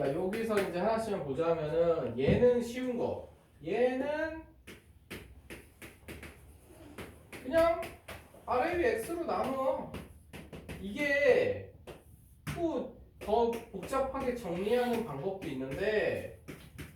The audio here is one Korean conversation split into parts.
야 여기서 이제 하나씩만 보자면은 얘는 쉬운 거. 얘는 그냥 아래 위 x로 나눠. 이게 또더 복잡하게 정리하는 방법도 있는데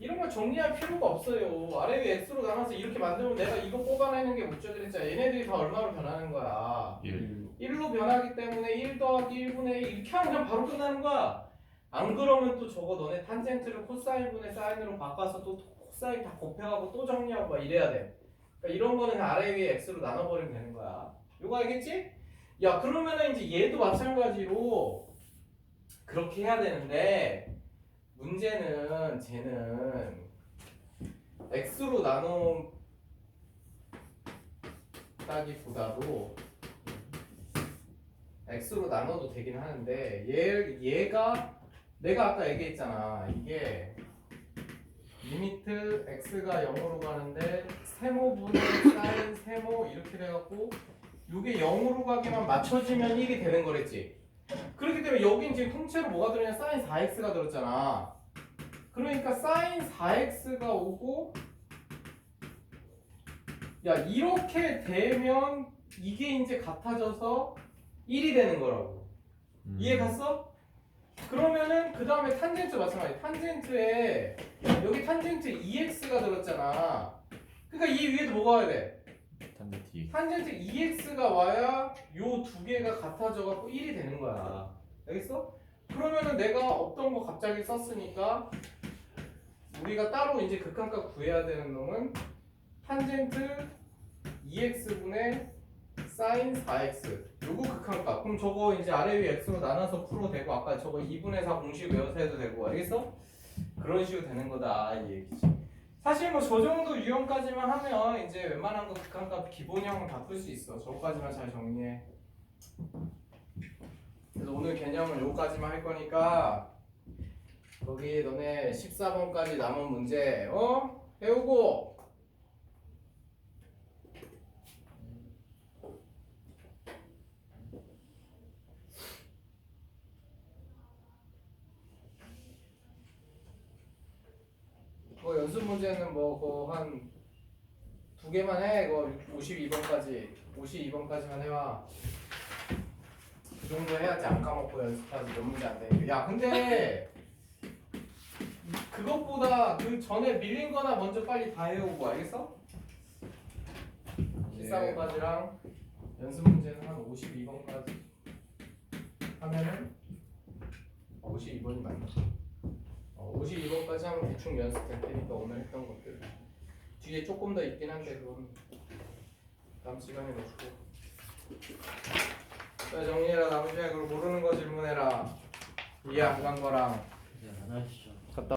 이런 걸 정리할 필요가 없어요. 아래 위 x로 나눠서 이렇게 만들면 내가 이거 뽑아내는 게 목적이랬잖아. 얘네들이 다 얼마로 변하는 거야. 1 1로 변하기 때문에 1 더하기 1분의 1 이렇게 하면 그냥 바로 끝나는 거야. 안 그러면 또 저거 너네 탄젠트를 코사인분의 사인으로 바꿔서 또 코사인 다 곱해가고 또 정리하고 막 이래야 돼. 그러니까 이런 거는 아래 위에 x로 나눠버리면 되는 거야. 이거 알겠지? 야 그러면은 이제 얘도 마찬가지로 그렇게 해야 되는데 문제는 쟤는 x로 나눈다기보다도 x로 나눠도 되긴 하는데 얘 얘가 내가 아까 얘기했잖아. 이게 리미트 x가 0으로 가는데 세모분의 사인 세모 이렇게 돼갖고 이게 0으로 가기만 맞춰지면 1이 되는 거랬지. 그렇기 때문에 여긴 지금 통째로 뭐가 들어있냐? 사인 4x가 들었잖아. 그러니까 사인 4x가 오고 야 이렇게 되면 이게 이제 같아져서 1이 되는 거라고. 이해 갔어? 그러면은 그 다음에 탄젠트 마찬가지. 탄젠트에 여기 탄젠트 2x가 들었잖아. 그러니까 이 위에도 뭐가 와야 돼? 탄젠트 2 탄젠트 2x가 와야 요 두 개가 같아져 갖고 1이 되는 거야. 알겠어? 그러면은 내가 없던 거 갑자기 썼으니까 우리가 따로 이제 극한값 구해야 되는 놈은 탄젠트 2x분의 사인 4x 요거 극한값. 그럼 저거 이제 아래 위 x로 나눠서 풀어도 되고 아까 저거 2분의 4 공식 외워서 해도 되고 알겠어? 그런 식으로 되는 거다 이 얘기지. 사실 뭐 저 정도 유형까지만 하면 이제 웬만한 거 극한값 기본형 다풀 수 있어. 저거까지만 잘 정리해. 그래서 오늘 개념은 요거까지만 할 거니까 거기 너네 14번까지 남은 문제 어? 배우고 뭐 연습 문제는 뭐그한 두 개만 해. 그거 52번까지 52번까지만 해와. 그 정도 해야지 안 까먹고 연습하지 몇 문제 안 되니까. 야 근데 그것보다 그 전에 밀린 거나 먼저 빨리 다 해오고 알겠어? 14번까지랑 연습 문제는 한 52번까지 하면은 52번이 맞나? 어, 52번까지 하면 대충 연습될 테니까 오늘 했던 것들. 뒤에 조금 더 있긴 한데 그건 다음 시간에 놓고. 자 정리해라 남은 시간에 그걸 모르는 거 질문해라. 이해 안 간 거랑. 이제 안 하시죠.